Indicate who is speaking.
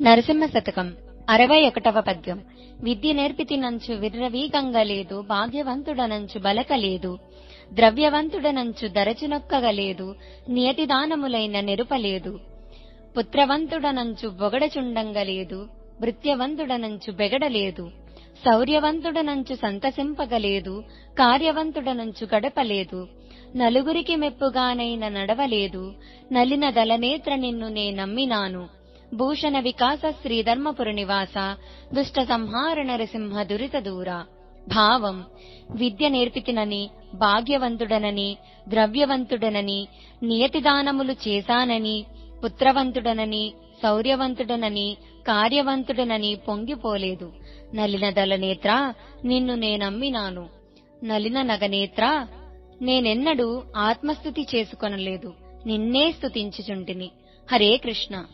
Speaker 1: నరసింహ శతకం అరవై ఒకటవ పద్యం. విద్య నేర్పితినంచు విర్రవీగంగలేదు భాగ్యవంతుడనంచు బలకలేదు ద్రవ్యవంతుడనంచు దరచునొక్కగలేదు నియతిదానములైన నెరుపలేదు పుత్రవంతుడనంచు బొగడచుండంగలేదు భృత్యవంతుడనంచు బెగడలేదు శౌర్యవంతుడనంచు సంతసింపగలేదు కార్యవంతుడనంచు గడపలేదు నలుగురికి మెప్పుగానైన నడవలేదు నలిన దళనేత్ర నిన్ను నే నమ్మినాను. భూషణ వికాస శ్రీధర్మపుర నివాస దుష్ట సంహార నరసింహ దురిత దూర. భావం విద్య నేర్పితినని భాగ్యవంతుడనని ద్రవ్యవంతుడనని నియతిదానములు చేశానని పుత్రవంతుడనని శౌర్యవంతుడనని కార్యవంతుడనని పొంగిపోలేదు. నలిన దళనేత్ర నిన్ను నేనమ్మినాను నలిన నగనేత్ర నేనెన్నడూ ఆత్మస్థుతి చేసుకొనలేదు. నిన్నే స్తుతించుచుంటిని. హరే కృష్ణ.